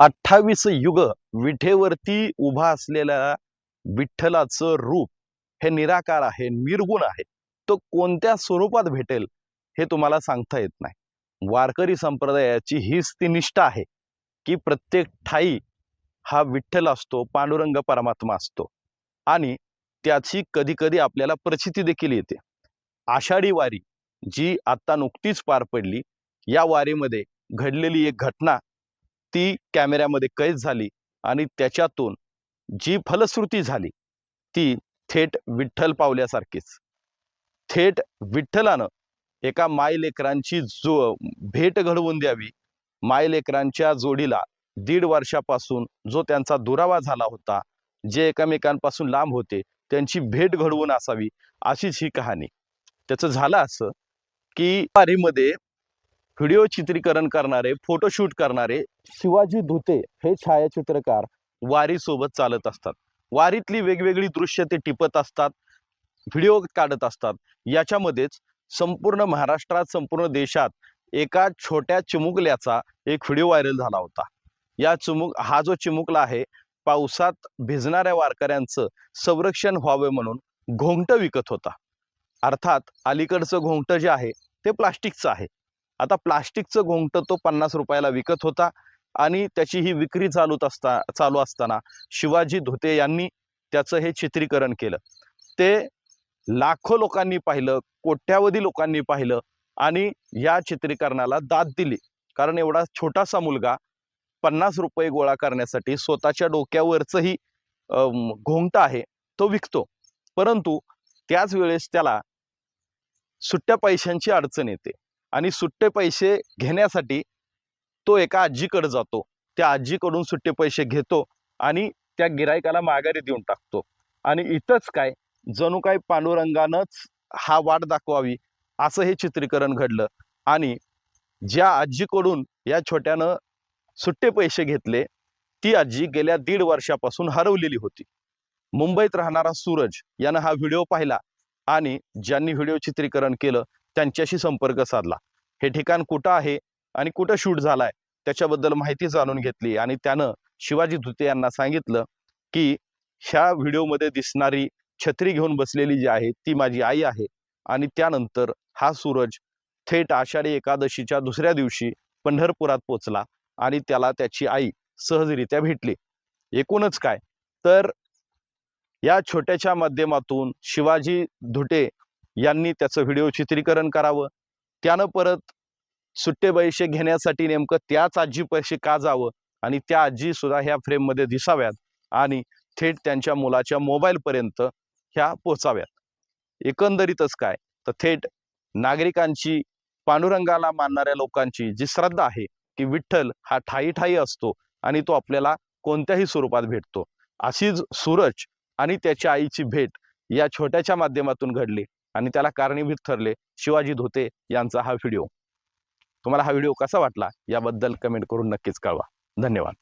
अठ्ठावीस युग विठेवरती उभा असलेल्या विठ्ठलाचं रूप हे निराकार आहे निर्गुण आहे. तो कोणत्या स्वरूपात भेटेल हे तुम्हाला सांगता येत नाही. वारकरी संप्रदायाची हीच ती निष्ठा आहे की प्रत्येक ठाई हा विठ्ठल असतो पांडुरंग परमात्मा असतो आणि त्याची कधी कधी आपल्याला प्रचिती देखील येते. आषाढी वारी जी आता नुकतीच पार पडली या वारीमध्ये घडलेली एक घटना ती कॅमेऱ्यामध्ये कैद झाली आणि त्याच्यातून जी फलश्रुती झाली ती थेट विठ्ठल पावल्यासारखीच. थेट विठ्ठलानं एका मायलेकरांची जो भेट घडवून द्यावी मायलेकरांच्या जोडीला दीड वर्षापासून जो त्यांचा दुरावा झाला होता जे एकमेकांपासून लांब होते त्यांची भेट घडवून असावी अशीच ही कहाणी. त्याचं झालं असं की पारीमध्ये व्हिडिओ चित्रीकरण करणारे फोटोशूट करणारे शिवाजी धुते हे छायाचित्रकार वारीसोबत चालत असतात. वारीतली वेगवेगळी दृश्य ते टिपत असतात व्हिडिओ काढत असतात. याच्यामध्येच संपूर्ण महाराष्ट्रात संपूर्ण देशात एका छोट्या चिमुकल्याचा एक व्हिडिओ व्हायरल झाला होता. या चिमुक हा जो चिमुकला आहे पावसात भिजणाऱ्या वारकऱ्यांचं संरक्षण व्हावं म्हणून घोंगटं विकत होता. अर्थात अलीकडचं घोंगटं जे आहे ते प्लास्टिकचं आहे. आता प्लास्टिकचं घोंगटं तो पन्नास रुपयाला विकत होता आणि त्याची ही विक्री चालू असता चालू असताना शिवाजी धोते यांनी त्याचं हे चित्रीकरण केलं. ते लाखो लोकांनी पाहिलं कोट्यावधी लोकांनी पाहिलं आणि या चित्रीकरणाला दाद दिली. कारण एवढा छोटासा मुलगा पन्नास रुपये गोळा करण्यासाठी स्वतःच्या डोक्यावरचंही अम, घोंगटा आहे तो विकतो. परंतु त्याच वेळेस त्याला सुट्ट्या पैशांची अडचण येते. आणि सुट्टे पैसे घेण्यासाठी तो एका आजीकडे जातो. त्या आजीकडून सुट्टे पैसे घेतो आणि त्या गिरायकाला माघारी देऊन टाकतो. आणि इथंच काय जणू काय पांडुरंगानंच हा वाट दाखवावी असं हे चित्रीकरण घडलं. आणि ज्या आजीकडून या छोट्यानं सुट्टे पैसे घेतले ती आजी गेल्या दीड वर्षापासून हरवलेली होती. मुंबईत राहणारा सूरज यानं हा व्हिडिओ पाहिला आणि ज्यांनी व्हिडिओ चित्रीकरण केलं त्यांच्याशी संपर्क साधला. हे ठिकाण कुठं आहे आणि कुठं शूट झालाय त्याच्याबद्दल माहिती जाणून घेतली आणि त्यानं शिवाजी धुते यांना सांगितलं की ह्या व्हिडिओमध्ये दिसणारी छत्री घेऊन बसलेली जी आहे ती माझी आई आहे आणि त्यानंतर हा सूरज थेट आषाढी एकादशीच्या दुसऱ्या दिवशी पंढरपुरात पोचला आणि त्याला त्याची आई सहजरित्या भेटली. एकूणच काय? तर या छोट्याच्या माध्यमातून शिवाजी धुटे यांनी त्याचं व्हिडिओ चित्रीकरण करावं. त्यानं परत सुट्टे पैसे घेण्यासाठी नेमकं त्याच आजी पैसे का जावं? आणि त्या आजी सुद्धा ह्या फ्रेममध्ये दिसाव्यात आणि थेट त्यांच्या मुलाच्या मोबाईलपर्यंत ह्या पोचाव्यात एकंदरीतच काय? तर थेट नागरिकांची पांडुरंगाला मानणाऱ्या लोकांची जी श्रद्धा आहे की विठ्ठल हा ठाई ठाई असतो आणि तो आपल्याला कोणत्याही स्वरूपात भेटतो. अशीच सूरज आणि त्याच्या आईची भेट या छोट्याच्या माध्यमातून घडली. आणि त्याला कारणीभूत ठरले. शिवाजी धोते यांचा हा व्हिडिओ तुम्हाला हा व्हिडिओ कसा वाटला? याबद्दल कमेंट करून नक्कीच कळवा. धन्यवाद.